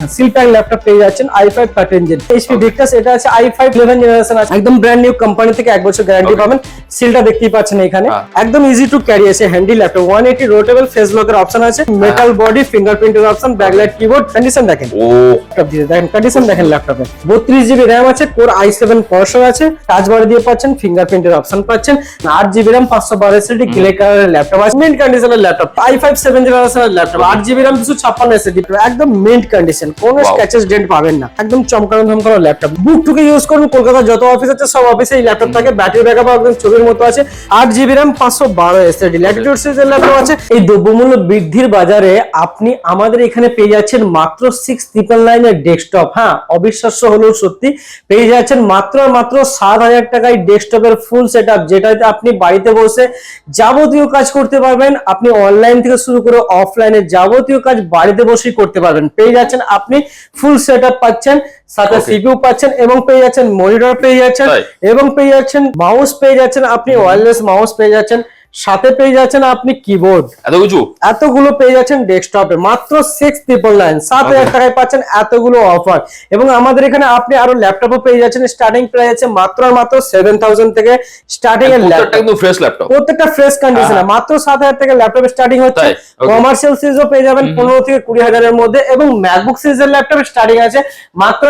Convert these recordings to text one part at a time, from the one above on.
Seal pack laptop পেয়ে যাচ্ছেন i5 five thirteen gen HP Victus এটা আছে i5 ফাইভ ইলেভেন জেনারেশন আছে একদম ব্র্যান্ড নিউ কোম্পানি থেকে এক বছর গ্যারান্টি পাবেন। সিলটা দেখতেই পাচ্ছেন এখানে। হ্যাঁ। একদম ইজি টু ক্যারি আছে handy laptop one eighty rotatable face লকের অপশন আছে। মেটাল বডি ফিঙ্গারপ্রিন্টের অপশন ব্যাকলাইট কিবোর্ড কন্ডিশন দেখেন। ল্যাপটপ দিয়ে দেখেন কন্ডিশন দেখেন ল্যাপটপে বত্রিশ জিবি র্যাম আছে কোর আই সেভেন প্রসেসর আছে। টাচ বার দিয়ে পাচ্ছেন ফিঙ্গারপ্রিন্টের অপশন পাচ্ছেন। আট জিবি র্যাম পাঁচশো বারো এসএসডি গ্লে কালারের ল্যাপটপ আছে। মিন্ট কন্ডিশনের ল্যাপটপ আই ফাইভ সেভেন জেনারেশনের ল্যাপটপ আট জিবি র্যাম দুশো ছাপ্পান্ন এসএসডি একদম মিন্ট কন্ডিশন কোনো Wow. স্ক্যাচেস ডেন্ট পাবেন না। একদম চমকানো ধমকানো ল্যাপটপ বুক টুকে ইউজ করুন কলকাতার যত অফিস আছে সব অফিসে এই ল্যাপটপ থাকে। ব্যাটারি ব্যাকআপ একদম ছবির মতো আছে। আট জিবি র্যাম পাঁচশো বারো এসএসডি ল্যাটিটিউড সিরিজের ল্যাপটপ আছে। এই দ্রব্যমূল্য বৃদ্ধির বাজারে আপনি আমাদের এখানে পেয়ে যাচ্ছেন মাত্র সিক্স ট্রিপল নাইনের ডেস্কটপ হ্যাঁ অবিশ্বাস্য হলেও সত্যি পেয়ে যাচ্ছেন মাত্র মাত্র সাত হাজার টাকায় ডেস্কটপের ফুল সেট আপ যেটাতে আপনি বাড়িতে বসে যাবতীয় কাজ করতে পারবেন। আপনি অনলাইন থেকে শুরু করে অফলাইনে যাবতীয় কাজ বাড়িতে বসেই করতে পারবেন। পেয়ে যাচ্ছেন আপনি ফুল সেট আপ পাচ্ছেন সাথে সিপিউ পাচ্ছেন এবং পেয়ে যাচ্ছেন মনিটর পেয়ে যাচ্ছেন এবং পেয়ে যাচ্ছেন মাউস পেয়ে যাচ্ছেন আপনি ওয়্যারলেস মাউস পেয়ে যাচ্ছেন। সাথে পেয়ে যাচ্ছেন আপনি কিবোর্ড এত কিছু এতগুলো পেয়ে যাচ্ছেন ডেস্কটপে মাত্র সিক্স ট্রিপল নাইন সাত হাজার Okay. টাকায় পাচ্ছেন এতগুলো অফার এবং আমাদের এখানে আপনি আরও ল্যাপটপও পেয়ে যাচ্ছেন। স্টার্টিং প্রাইস আছে মাত্র আর মাত্র সেভেন থাউজেন্ড থেকে স্টার্টিং এর ল্যাপটপ ফ্রেশ ল্যাপটপ প্রত্যেকটা ফ্রেশ কন্ডিশনে হ্যাঁ। মাত্র সাত হাজার টাকা ল্যাপটপ স্টার্টিং হচ্ছে। কমার্শিয়াল সিরিজও পেয়ে যাবেন পনেরো থেকে কুড়ি হাজারের মধ্যে। এবং ম্যাকবুক সিরিজের ল্যাপটপ স্টার্টিং আছে মাত্র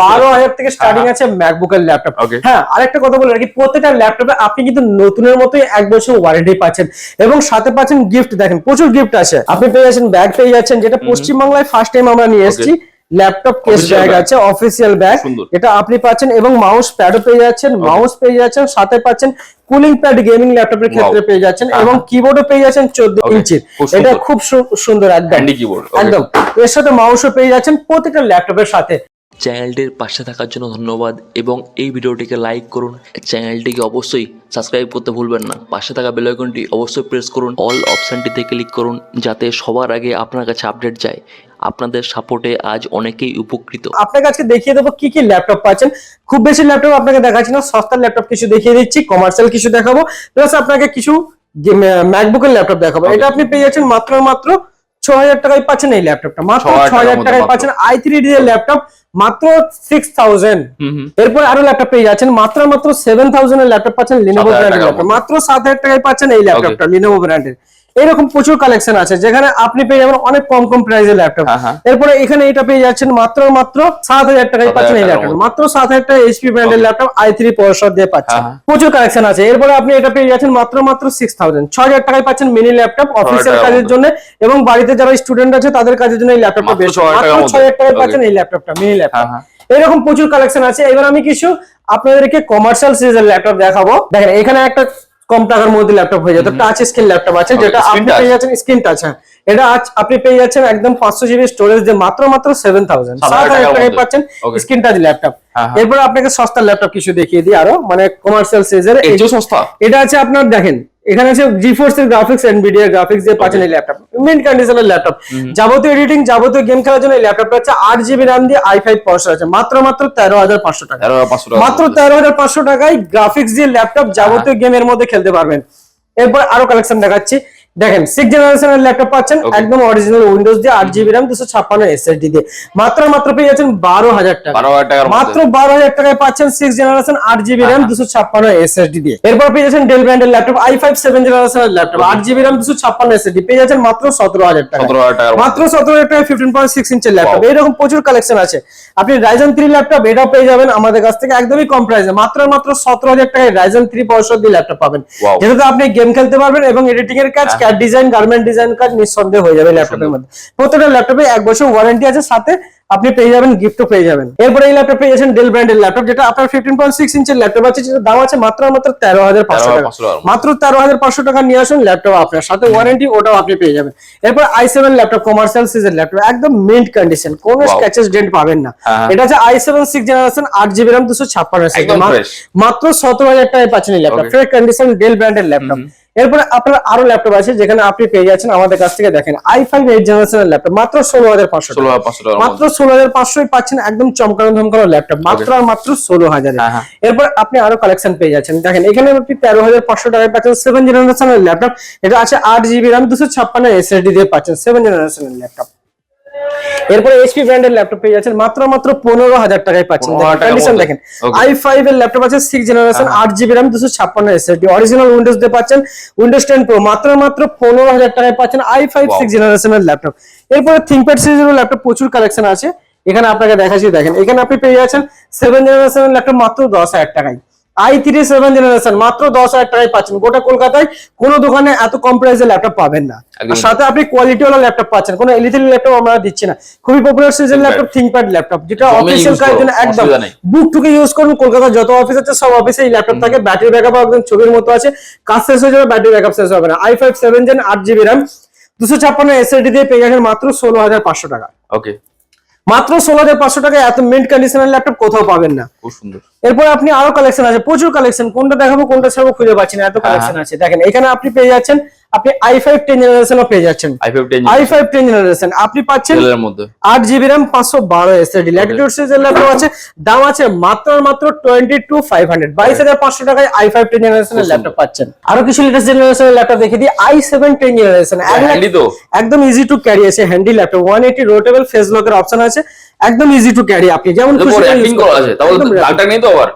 বারো। হাজার থেকে স্টার্টিং। আছে ম্যাকবুকের ল্যাপটপ. হ্যাঁ আরেকটা কথা বলে রাখি। প্রত্যেকটা ল্যাপটপে আপনি কিন্তু নতুনের মতোই এক বছর ওয়ারেন্টি পাচ্ছেন। এবং সাথে পাচ্ছেন গিফট দেখেন প্রচুর গিফট আছে। আপনি পেয়ে যাচ্ছেন ব্যাগ পেয়ে যাচ্ছেন যেটা পশ্চিমবাংলায় ফার্স্ট টাইম আমরা নিয়ে এসেছি। ল্যাপটপ কেস ব্যাগ আছে অফিসিয়াল ব্যাগ এটা আপনি পাচ্ছেন এবং মাউস প্যাডও পেয়ে যাচ্ছেন মাউস পেয়ে যাচ্ছেন সাথে পাচ্ছেন কুলিং প্যাড গেমিং ল্যাপটপের ক্ষেত্রে পেয়ে যাচ্ছেন হ্যাঁ, এবং হ্যাঁ। কিবোর্ডও পেয়ে যাচ্ছেন চোদ্দ ইঞ্চির এটা। খুব সুন্দর একদম। একদম। এর সাথে মাউসও পেয়ে যাচ্ছেন প্রত্যেকটা ল্যাপটপের সাথে। চ্যানেলটির পাশে থাকার জন্য ধন্যবাদ এবং এই ভিডিওটিকে লাইক করুন। চ্যানেলটিকে অবশ্যই সাবস্ক্রাইব করতে ভুলবেন না। পাশে থাকা বেল আইকনটি অবশ্যই প্রেস করুন। অল অপশানটিতে ক্লিক করুন যাতে সবার আগে আপনার কাছে আপডেট যায়। আপনাদের সাপোর্টে আজ অনেকেই উপকৃত। আপনার কাছে দেখিয়ে দেবো কি কি ল্যাপটপ পাচ্ছেন। খুব বেশি ল্যাপটপ আপনাকে দেখাচ্ছি না সস্তার ল্যাপটপ কিছু দেখিয়ে দিচ্ছি কমার্শিয়াল কিছু দেখাবো। প্লাস আপনাকে কিছু ম্যাকবুকের ল্যাপটপ দেখাবো। এটা আপনি পেয়ে যাচ্ছেন মাত্র মাত্র ছ হাজার টাকায় পাচ্ছেন এই ল্যাপটপটা। মাত্র 6,000 হাজার টাকায় পাচ্ছেন আই থ্রি ডি এর ল্যাপটপ মাত্র সিক্স থাউজেন্ড হুম হুম। এরপর আরও ল্যাপটপ পেয়ে যাচ্ছেন মাত্র মাত্র সেভেন থাউজেন্ড এর ল্যাপটপ পাচ্ছেন লিনোভো 7,000 ব্র্যান্ডের ল্যাপটপ। মাত্র সাত হাজার টাকায় পাচ্ছেন এই ল্যাপটপটা লিনোভো ব্র্যান্ডের এরকম প্রচুর কালেকশন আছে যেখানে আপনি পেয়ে যাবেন অনেক কম কম প্রাইসের ল্যাপটপ হ্যাঁ। এরপরে এখানে এটা পেয়ে যাচ্ছেন মাত্র মাত্র সাত হাজার টাকায় পাচ্ছেন এই ল্যাপটপ মাত্র সাত হাজার টাকা এইচপি ব্র্যান্ডের ল্যাপটপ আই থ্রি প্রসেসর দিয়ে পাচ্ছেন। হ্যাঁ, হ্যাঁ। প্রচুর কালেকশন আছে। এরপরে আপনি এটা পেয়ে যাচ্ছেন মাত্র মাত্র সিক্স থাউজেন্ড ছ হাজার টাকায় পাচ্ছেন মিনি ল্যাপটপ অফিসের কাজের। জন্য এবং বাড়িতে যারা স্টুডেন্ট আছে তাদের কাজের জন্য এই ল্যাপটপটা বেশ মাত্র ছ হাজার টাকায় পাচ্ছেন এই ল্যাপটপটা মিনি ল্যাপটপ। এরকম প্রচুর কালেকশন আছে। এবার আমি কিছু আপনাদেরকে কমার্শিয়াল সিরিজের ল্যাপটপ দেখাবো। দেখেন এখানে একটা কম টাকার মধ্যে ল্যাপটপ হয়ে যাবে টাচ স্ক্রিন ল্যাপটপ আছে যেটা আপনি পেয়ে যাচ্ছেন স্ক্রিন টাচ হ্যাঁ। এটা আজ আপনি পেয়ে যাচ্ছেন একদম পাঁচশো জিবি স্টোরেজ দিয়ে মাত্র মাত্র সেভেন থাউজেন্ড সাত হাজার টাকায় পাচ্ছেন স্ক্রিন টাচ ল্যাপটপ। এরপর আপনাকে সস্তা ল্যাপটপ কিছু দেখিয়ে দিই আরও মানে কমার্শিয়াল সিরিজের সস্তা? এটা আছে আপনার দেখেন এখানে আছে জিফোর্স এর গ্রাফিক্স এনভিডিয়া গ্রাফিক্স দিয়ে পাচ্ছেন এই ল্যাপটপ মিন্ট কন্ডিশনের ল্যাপটপ যাবতীয় এডিটিং যাবতীয় গেম খেলার জন্য এই ল্যাপটপটা আছে। আট জিবি র্যাম দিয়ে আই ফাইভ প্রসেসর আছে। মাত্র মাত্র তেরো হাজার পাঁচশো টাকা। তেরো হাজার পাঁচশো টাকা। মাত্র তেরো হাজার পাঁচশো টাকায় গ্রাফিক্স দিয়ে ল্যাপটপ যাবতীয় গেমের মধ্যে খেলতে পারবেন। এরপর আরও কালেকশন দেখাচ্ছি। দেখেন সিক্স জেনারেশনের ল্যাপটপ পাচ্ছেন একদম অরিজিনাল উইন্ডোজ দিয়ে আট জিবি র্যাম দুশো ছাপ্পান্ন এসএসডি দিয়ে। মাত্র মাত্র পেয়ে যাচ্ছেন বারো হাজার টাকা। মাত্র বারো হাজার টাকায় পাচ্ছেন সিক্স জেনারেশন আট জিবি র্যাম দুশো ছাপ্পান্ন এসএসডি দিয়ে। এরপর পেয়ে যাচ্ছেন ডেল ব্র্যান্ডের ল্যাপটপ আই ফাইভ সেভেন জেনারেশনের ল্যাপটপ আট জিবি র্যাম দুশো ছাপ্পান্ন এসএসডি পেয়ে যাচ্ছেন মাত্র সতেরো হাজার টাকা মাত্র সতেরো হাজার টাকা ফিফটিন পয়েন্ট সিক্স ইঞ্চের ল্যাপটপ. এরকম প্রচুর কালেকশন আছে। আপনি রাইজন থ্রি ল্যাপটপ এটাও পেয়ে যাবেন আমাদের কাছ থেকে একদমই কম প্রাইসে মাত্র মাত্র সতেরো হাজার টাকায় রাইজন থ্রি দিয়ে ল্যাপটপ পাবেন. যেটাতে আপনি গেম খেলতে পারবেন এবং এডিটিং এর কাজ ক্যাট ডিজাইন গার্মেন্ট ডিজাইন কাজ নিঃসন্দেহে হয়ে যাবে ল্যাপটপের মধ্যে। প্রত্যেকটা ল্যাপটপে এক বছর ওয়ারেন্টি আছে সাথে আপনি পেয়ে যাবেন গিফটও পেয়ে যাবেন। এরপরে এই ল্যাপটপ পেয়ে যাচ্ছেন ডেল ব্র্যান্ডের ল্যাপটপ যেটা আপনার ফিফটিন পয়েন্ট সিক্স ইঞ্চের ল্যাপটপ আছে যেটা দাম আছে মাত্র মাত্র তেরো হাজার পাঁচশো টাকা। 13,500 টাকার মধ্যে। মাত্র তেরো হাজার পাঁচশো টাকা নিয়ে আসুন ল্যাপটপ আপনার সাথে ওয়ারেন্টি ওটাও আপনি পেয়ে যাবেন। এরপর আই সেভেন ল্যাপটপ কমার্শিয়াল সিজের ল্যাপটপ একদম মিন্ট কন্ডিশন কোনো. স্ক্যাচেস ডেন্ট পাবেন না। হ্যাঁ। এটা হচ্ছে আই সেভেন সিক্স জেনারেশন আট জিবি র্যাম দুশো ছাপ্পান্ন মাত্র সতেরো হাজার টাকায় পাচ্ছেন ল্যাপটপ. ফ্রেশ কন্ডিশন ডেল ব্র্যান্ডের ল্যাপটপ এরপর আপনার আরও ল্যাপটপ আছে যেখানে আপনি পেয়ে যাচ্ছেন আমাদের কাছ থেকে দেখেন আই ফাইভ এইট জেনারেশনের ল্যাপটপ মাত্র ষোলো হাজার পাঁচশো মাত্র ষোলো হাজার পাঁচশোই পাচ্ছেন একদম চমকানো ধমকানো ল্যাপটপ মাত্র আর মাত্র ষোলো হাজার। হ্যাঁ, হ্যাঁ। এরপর আপনি আরও কালেকশন পেয়ে যাচ্ছেন। দেখেন এখানে আপনি তেরো হাজার পাঁচশো টাকায় পাচ্ছেন সেভেন জেনারেশনের ল্যাপটপ এটা আছে আট জিবি র্যাম দুশো ছাপ্পান্ন এসএসডি দিয়ে পাচ্ছেন সেভেন জেনারেশনের ল্যাপটপ এরপরে এইচপি ব্র্যান্ডের ল্যাপটপ পেয়ে যাচ্ছেন মাত্র মাত্র পনেরো হাজার টাকায় পাচ্ছেন। কন্ডিশন দেখেন আই ফাইভ এর ল্যাপটপ আছে সিক্স জেনারেশন আট জিবি র্যাম দুশো ছাপ্পান্ন এসএসডি অরিজিনাল উইন্ডোজ দিয়ে পাচ্ছেন উইন্ডোজ টেন প্রো মাত্র মাত্র পনেরো হাজার টাকায় পাচ্ছেন আই ফাইভ. সিক্স জেনারেশনের ল্যাপটপ এরপরে থিঙ্কপ্যাড সিরিজের ল্যাপটপ প্রচুর কালেকশন আছে। এখানে আপনাকে দেখাচ্ছি দেখেন। এখানে আপনি পেয়ে যাচ্ছেন সেভেন জেনারেশনের ল্যাপটপ মাত্র দশ হাজার টাকায়। আই থ্রি সেভেন জেনারেশন মাত্র দশ হাজার টাকায় পাচ্ছেন। গোটা কলকাতায় কোনো দোকানে এত কম প্রাইসে ল্যাপটপ পাবেন না। সাথে আপনি কোয়ালিটি ওয়ালা ল্যাপটপ পাচ্ছেন। কোনো এলিথিল ল্যাপটপ আমরা দিচ্ছি না। খুবই popular ThinkPad। Laptop ThinkPad laptop যেটা অফিসিয়াল কাজের জন্য একদম বুক টুকে ইউজ করুন কলকাতার যত অফিস আছে সব অফিসে এই ল্যাপটপ থাকে। ব্যাটারি ব্যাকআপ একদম ছবির মতো আছে। কাজ শেষ হয়ে যাবে ব্যাটারি ব্যাকআপ শেষ হবে না। আই ফাইভ সেভেন জেন আট জিবি র্যাম দুশো ছাপ্পান্ন এসএসডি দিয়ে পেয়ে গেছেন মাত্র ষোলো হাজার পাঁচশো টাকা। ওকে মাত্র ষোলো হাজার পাঁচশো টাকা এত মিন্ট কন্ডিশনের ল্যাপটপ কোথাও পাবেন না। খুব সুন্দর। এরপর আপনি আরও কালেকশন আছে প্রচুর কালেকশন কোনটা দেখাবো কোনটা ছাড়বো খুঁজে পাচ্ছি না এত হ্যাঁ, কালেকশন আছে। দেখেন এখানে আপনি পেয়ে যাচ্ছেন আপনি আই ফাইভ টেন জেনারেশনও পেয়ে যাচ্ছেন। I five ten i five ten generation আপনি পাচ্ছেন এর মধ্যে। আট জিবি র্যাম পাঁচশো বারো এসএসডি ল্যাটিটিউড সিরিজের ল্যাপটপ আছে। দাম আছে মাত্র মাত্র টোয়েন্টি টু ফাইভ হান্ড্রেড বাইশ হাজার পাঁচশো টাকায় আই ফাইভ টেন জেনারেশনের ল্যাপটপ পাচ্ছেন। আরও কিছু লেটেস্ট জেনারেশনের ল্যাপটপ দেখিয়ে দিই। আই সেভেন টেন জেনারেশন একদম ইজি টু ক্যারি আছে। Handy laptop one eighty rotatable face লকের অপশন আছে। একদম ইজি টু ক্যারি আপনি যেমন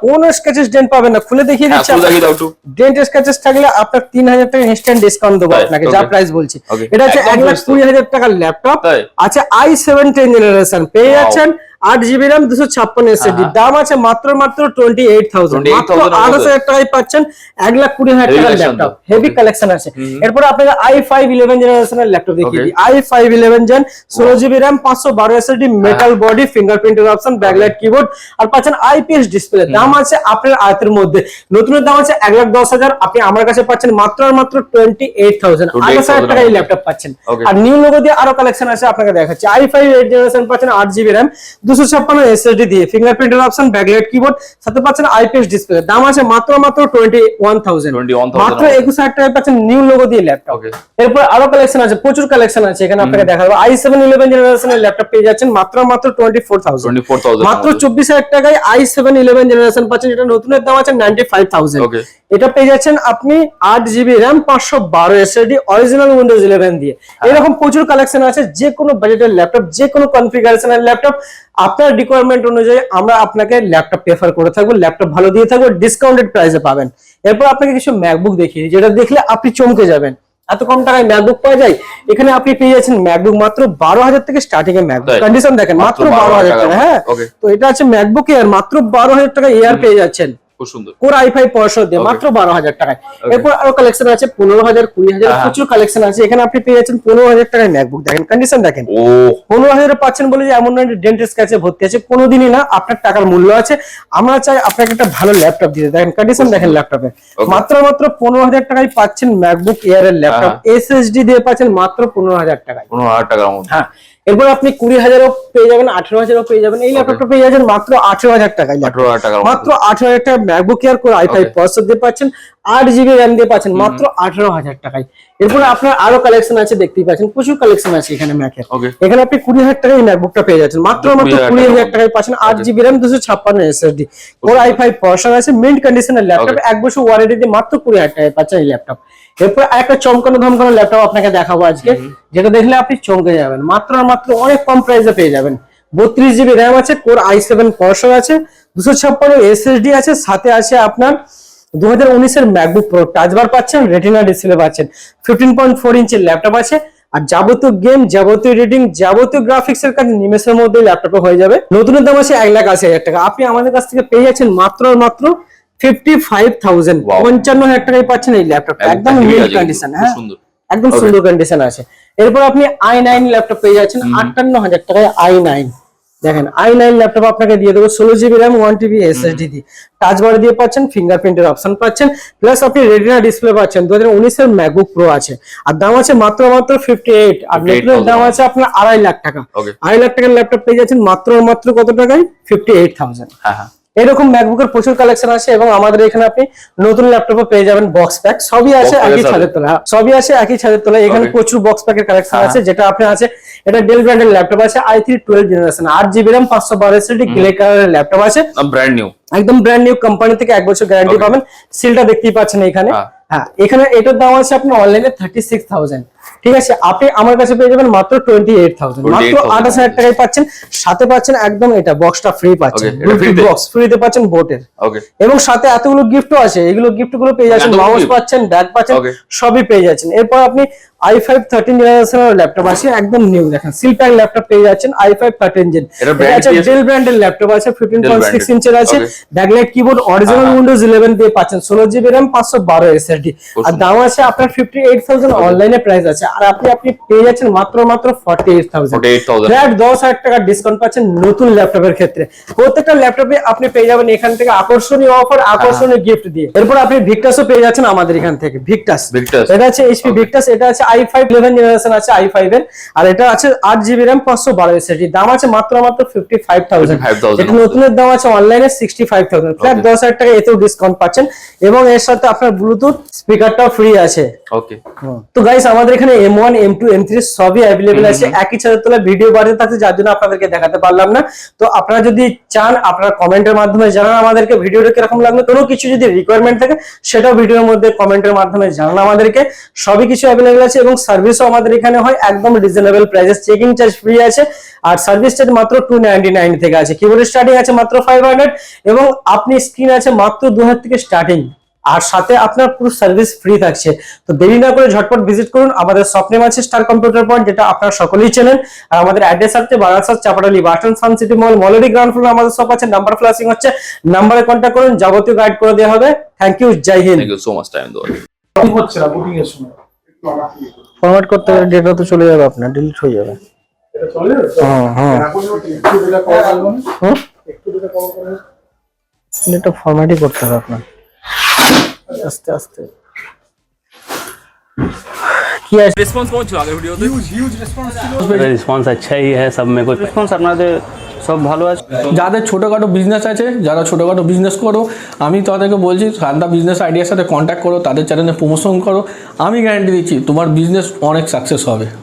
কোন স্কেচেস ডেন্ট পাবেন না। খুলে দেখিয়ে হ্যাঁ দিচ্ছি ডেন্ট স্কেচেস থাকলে আপনার তিন হাজার টাকা ইনস্ট্যান্ট ডিসকাউন্ট দেবো আপনাকে যা প্রাইস বলছি। এটা হচ্ছে এক লাখ। কুড়ি হাজার টাকার ল্যাপটপ আচ্ছা আছে আই সেভেন টেন জেনারেশন পেয়ে. যাচ্ছেন আট জিবি র্যাম দুশো ছাপ্পান্ন এসএসডি হ্যাঁ। দাম আছে মাত্র মাত্র টোয়েন্টি এইট থাউজেন্ড মাত্র আঠাশ হাজার টাকায় পাচ্ছেন এক লাখ কুড়ি হাজার টাকার ল্যাপটপ হেভি কালেকশন আছে। এরপর আপনাকে আই ফাইভ ইলেভেন জেনারেশনের ল্যাপটপ দেখিয়ে দিই। আই ফাইভ ইলেভেন জেন ষোলো জিবি র্যাম পাঁচশো বারো এসএসডি মেটাল বডি ফিঙ্গারপ্রিন্টের অপশন ব্যাকলাইট কিবোর্ড আর পাচ্ছেন আইপিএস ডিসপ্লে দাম আছে আপনার আয়তের মধ্যে। নতুনের দাম আছে এক লাখ দশ হাজার। আপনি আমার কাছে পাচ্ছেন মাত্র আর মাত্র টোয়েন্টি এইট থাউজেন্ড আঠাশ হাজার 28,000 টাকায় ল্যাপটপ পাচ্ছেন। আর নিউ লোগো দিয়ে আরও কালেকশন আছে আপনাকে দেখাচ্ছি। আই ফাইভ এইট জেনারেশন পাচ্ছেন আট জিবি র্যাম দুশো ছাপ্পান্ন এসএসডি দিয়ে ফিঙ্গারপ্রিন্টের অপশন ব্যাকলাইট কিবোর্ড সাথে পাচ্ছেন আইপিএস ডিসপ্লে দাম আছে মাত্র মাত্র টোয়েন্টি ওয়ান থাউজেন্ড মাত্র একুশ হাজার টাকায় পাচ্ছেন নিউ লোগো দিয়ে ল্যাপটপ এরপর আরও কালেকশন আছে প্রচুর কালেকশন আছে এখানে আপনাকে দেখাবো। আই সেভেন ইলেভেন জেনারেশনের ল্যাপটপ পেয়ে যাচ্ছেন মাত্র মাত্র টোয়েন্টি ফোর থাউজেন্ড মাত্র চব্বিশ হাজার টাকায় আই সেভেন ইলেভেন জেনারেশন পাচ্ছেন যেটা নতুনের দাম আছে নাইনটি ফাইভ থাউজেন্ড. এটা পেয়ে যাচ্ছেন আপনি আট জিবি র্যাম পাঁচশো বারো এসএসডি অরিজিনাল উইন্ডোজ ইলেভেন দিয়ে। এরকম প্রচুর কালেকশন আছে যে কোনো বাজেটের ল্যাপটপ যে কোনো কনফিগারেশনের ল্যাপটপ আপনার রিকোয়ারমেন্ট অনুযায়ী আমরা আপনাকে ল্যাপটপ প্রেফার করে থাকব ল্যাপটপ ভালো দিয়ে থাকব ডিসকাউন্টেড প্রাইসে পাবেন। এরপর আপনাকে কিছু ম্যাকবুক দেখিয়ে যেটা দেখলে আপনি চমকে যাবেন। এত কম টাকায় ম্যাকবুক পাওয়া যায়? এখানে আপনি পেয়ে যাচ্ছেন ম্যাকবুক মাত্র বারো হাজার থেকে স্টার্টিং এ ম্যাকবুক কন্ডিশন দেখেন মাত্র বারো হাজার টাকা হ্যাঁ। তো এটা আছে ম্যাকবুক এয়ার মাত্র বারো হাজার টাকা এয়ার পেয়ে যাচ্ছেন। খুব সুন্দর। কোর আই ফাইভ পঁয়ষট্টি দিয়ে মাত্র বারো হাজার টাকায় এরপর আরও কালেকশন আছে পনেরো হাজার কুড়ি হাজার। প্রচুর কালেকশন আছে। এখানে আপনি পেয়ে যাচ্ছেন পনেরো হাজার টাকায় ম্যাকবুক দেখেন কন্ডিশন দেখেন। পনেরো হাজারে পাচ্ছেন বলে যে এমন নয় ডেন্টিস্ট কাছে ভর্তি আছে কোনোদিনই না। আপনার টাকার মূল্য আছে। আমরা চাই আপনাকে একটা ভালো ল্যাপটপ দিতে। দেখেন কন্ডিশন দেখেন ল্যাপটপে মাত্র মাত্র পনেরো হাজার টাকায় পাচ্ছেন ম্যাকবুক এয়ার এর ল্যাপটপ। এসএসডি দিয়ে পাচ্ছেন মাত্র পনেরো হাজার টাকায়। পনেরো হাজার টাকার মধ্যে। হ্যাঁ। এরপর আপনি কুড়ি হাজারও পেয়ে যাবেন আঠেরো হাজারও পেয়ে যাবেন। এই ল্যাপটপটা পেয়ে যাচ্ছেন মাত্র আঠেরো হাজার টাকায়। আঠারো হাজার টাকা মাত্র আঠারো হাজার টাকা ম্যাকবুক এয়ার করে আই ফাইভ. প্রসেসর দিয়ে পাচ্ছেন আট জিবি র্যাম দিয়ে পাচ্ছেন মাত্র আঠেরো হাজার টাকায়। এরপরে আপনার আরও কালেকশন আছে দেখতেই পাচ্ছেন প্রচুর কালেকশন আছে এখানে ম্যাকের এখানে আপনি কুড়ি হাজার টাকায় ম্যাকবুকটা পেয়ে যাচ্ছেন। মাত্র কুড়ি মাত্র হাজার কুড়ি হাজার টাকায় পাচ্ছেন আট জিবি র্যাম দুশো ছাপ্পান্ন এসএসডি ওর আই ফাইভ প্রসেসর আছে মিন্ট কন্ডিশনের ল্যাপটপ এক বছর ওয়ারেন্টি দিয়ে মাত্র কুড়ি হাজার টাকায় পাচ্ছেন এই ল্যাপটপ এরপর একটা চমকানো ধমকানো ল্যাপটপ আপনাকে দেখাবো আজকে। যেটা দেখলে আপনি চমকে যাবেন। মাত্র মাত্র অনেক কম প্রাইসে পেয়ে যাবেন। বত্রিশ জিবি র্যাম আছে কোর আই সেভেন প্রসেসর আছে দুশো ছাপ্পান্ন এসএসডি আছে সাথে আছে আপনার দু হাজার উনিশের ম্যাকবুক প্রো টাচবার পাচ্ছেন রেটিনা ডিসপ্লে পাচ্ছেন ফিফটিন পয়েন্ট ফোর ইঞ্চের ল্যাপটপ আছে। আর যাবতীয় গেম যাবতীয় রিডিং যাবতীয় গ্রাফিক্স এর কাজ নিমেষের মধ্যে ল্যাপটপে হয়ে যাবে। নতুনের দাম আছে এক লাখ আশি হাজার টাকা। আপনি আমাদের কাছ থেকে পেয়ে যাচ্ছেন মাত্র মাত্র ফিফটি ফাইভ থাউজেন্ড পঞ্চান্ন হাজার টাকায় পাচ্ছেন এই ল্যাপটপ একদম কিন্তু, কন্ডিশন হ্যাঁ? একদম সুন্দর কন্ডিশন আছে। এরপর আপনি আই নাইন ল্যাপটপ পেয়ে যাচ্ছেন আটান্ন হাজার টাকায় আই নাইন দেখেন আই নাইন ল্যাপটপ আপনাকে দিয়ে দেবো ষোলো GB RAM one TB SSD দিয়ে টাচ বার দিয়ে পাচ্ছেন ফিঙ্গারপ্রিন্টের অপশন পাচ্ছেন প্লাস আপনি রেটিনা ডিসপ্লে পাচ্ছেন দু হাজার উনিশের ম্যাকবুক প্রো আছে। আর দাম আছে মাত্র মাত্র ফিফটি এইট আর 58,000 দাম আছে আপনার আড়াই লাখ টাকা। আড়াই লাখ টাকার ল্যাপটপ পেয়ে যাচ্ছেন মাত্র মাত্র কত টাকায়? ফিফটি এইট থাউজেন্ড হ্যাঁ হ্যাঁ। এরকম ম্যাকবুকের প্রচুর কালেকশন আছে এবং আমাদের এখানে আপনি নতুন ল্যাপটপও পেয়ে যাবেন বক্স প্যাক সবই আছে একই ছাদের হ্যাঁ, সবই আছে একই ছাদের তলায়। এখানে প্রচুর বক্স প্যাকের কালেকশন হ্যাঁ। আছে যেটা আপনার আছে এটা ডেল ব্র্যান্ডের ল্যাপটপ আছে আই থ্রি টুয়েলভ জেনারেশন আট জিবি র্যাম পাঁচশো বারো এসএসডি গ্লে কালারের ল্যাপটপ আছে। ব্র্যান্ড নিউ একদম ব্র্যান্ড নিউ কোম্পানি থেকে এক বছর গ্যারান্টি. পাবেন। সিলটা দেখতেই পাচ্ছেন এখানে। হ্যাঁ। হ্যাঁ এখানে এটার দাম আছে আপনি অনলাইনে থার্টি সিক্স থাউজেন্ড ঠিক আছে আপনি আমার কাছে পেয়ে যাবেন মাত্র টোয়েন্টি এইট থাউজেন্ড মাত্র 28,000 আঠাশ হাজার টাকায় পাচ্ছেন। সাথে পাচ্ছেন একদম এটা বক্সটা ফ্রি পাচ্ছেন? বক্স ফ্রিতে পাচ্ছেন বোটের এবং সাথে এতগুলো গিফটও আছে এগুলো গিফটগুলো পেয়ে যাচ্ছেন মাউস পাচ্ছেন ব্যাগ পাচ্ছেন সবই পেয়ে যাচ্ছেন। এরপর আপনি আই ফাইভ থার্টিন জেনারেশনের ল্যাপটপ আছে একদম নিউ দেখেন সিলপ্যাক ল্যাপটপ পেয়ে যাচ্ছেন আই ফাইভ থার্টিন জেন আছে ডেল ব্র্যান্ডের ল্যাপটপ আছে ফিফটিন পয়েন্ট সিক্স। ইঞ্চের আছে. Backlight keyboard original. Windows eleven দিয়ে পাচ্ছেন ষোলো জিবি র্যাম পাঁচশো বারো এসএসডি আর দাম আছে আপনার ফিফটি এইট থাউজেন্ড অনলাইনে প্রাইস আছে। আর আপনি আপনি পেয়ে যাচ্ছেন মাত্র মাত্র ফর্টি এইট থাউজেন্ড ফ্ল্যাট দশ হাজার টাকা ডিসকাউন্ট পাচ্ছেন নতুন ল্যাপটপের ক্ষেত্রে। প্রত্যেকটা ল্যাপটপে আপনি পেয়ে যাবেন এখান থেকে আকর্ষণীয় অফার আকর্ষণীয় গিফট দিয়ে। এরপর আপনি ভিক্টাসও পেয়ে যাচ্ছেন আমাদের এখান থেকে। ভিক্টাস। এটা আছে এইচপি ভিক্টাস এটা আছে আই ফাইভ ইলেভেন জেনারেশন আছে আই ফাইভ এর। আর এটা আছে আট জিবি র্যাম পাঁচশো বারো এসএসডি দাম আছে মাত্র মাত্র ফিফটি ফাইভ থাউজেন্ড 55,000 এটা নতুনের দাম আছে অনলাইনে সিক্সটি ফাইভ থাউজেন্ড ফ্ল্যাট দশ হাজার টাকা এতেও ডিসকাউন্ট পাচ্ছেন। এবং এর সাথে আপনার ব্লুটুথ স্পিকারটাও ফ্রি আছে। ওকে তো গাইস আমাদের এখানে M one M two M three সবই অ্যাভেলেবেল আছে। একই ছাদের তলায় ভিডিও বাড়িতে থাকছে যার জন্য আপনাদেরকে দেখাতে পারলাম না। তো আপনারা যদি চান আপনারা কমেন্টের মাধ্যমে জানান আমাদেরকে ভিডিওটা কীরকম লাগল কোনো কিছু যদি রিকোয়ারমেন্ট থাকে সেটাও ভিডিওর মধ্যে কমেন্টের মাধ্যমে জানান আমাদেরকে। সবই কিছু অ্যাভেলেবেল আছে এবং সার্ভিসও আমাদের এখানে হয় একদম রিজনেবল প্রাইসে চেকিং চার্জ ফ্রি আছে আর সার্ভিস চার্জ মাত্র টু নাইনটি নাইন থেকে আছে। কিবোর্ড স্টার্টিং আছে মাত্র ফাইভ হান্ড্রেড এবং আপনি স্ক্রিন আছে মাত্র দু হাজার থেকে স্টার্টিং আর সাথে আপনার পুরো সার্ভিস ফ্রি থাকছে। তো দেরি না করে ঝটপট ভিজিট করুন। আমাদের স্বপ্নেম আছে স্টার কম্পিউটার পয়েন্ট যেটা আপনারা সকলেই চেনেন। আর আমাদের অ্যাড্রেস আছে বারাসাত চাপাটালি বাসন সান সিটি মল মলেরি গ্রাউন্ড ফ্লোর আমাদের সব আছে নাম্বার ফ্লাশিং হচ্ছে। নাম্বারে কন্ট্যাক্ট করুন যাবতীয় গাইড করে দেওয়া হবে। Thank you Jai Hind thank you so much time দেওয়ার। হচ্ছে না বুকিং এর সময়। ফরম্যাট করতে গেলে ডেটা তো চলে যাবে আপনার ডিলিট হয়ে যাবে। এটা চলে যাবে হ্যাঁ হ্যাঁ। এখন একটু না একটু এটা ফরম্যাটই করতে হবে আপনার। আস্তে আস্তে কি আছে রেসপন্স পৌঁছ আগে ভিডিওতে রেসপন্স अच्छा ही है सब में कुछ রেসপন্স আপনাদের সব ভালো আছে যাদের ছোটোখাটো বিজনেস আছে যারা ছোটোখাটো বিজনেস করো আমি তাদেরকে বলছি সান্দা বিজনেস আইডিয়ার সাথে কন্ট্যাক্ট করো তাদের চ্যানেলে প্রমোশন করো আমি গ্যারান্টি দিচ্ছি তোমার বিজনেস অনেক সাকসেস হবে ঠিক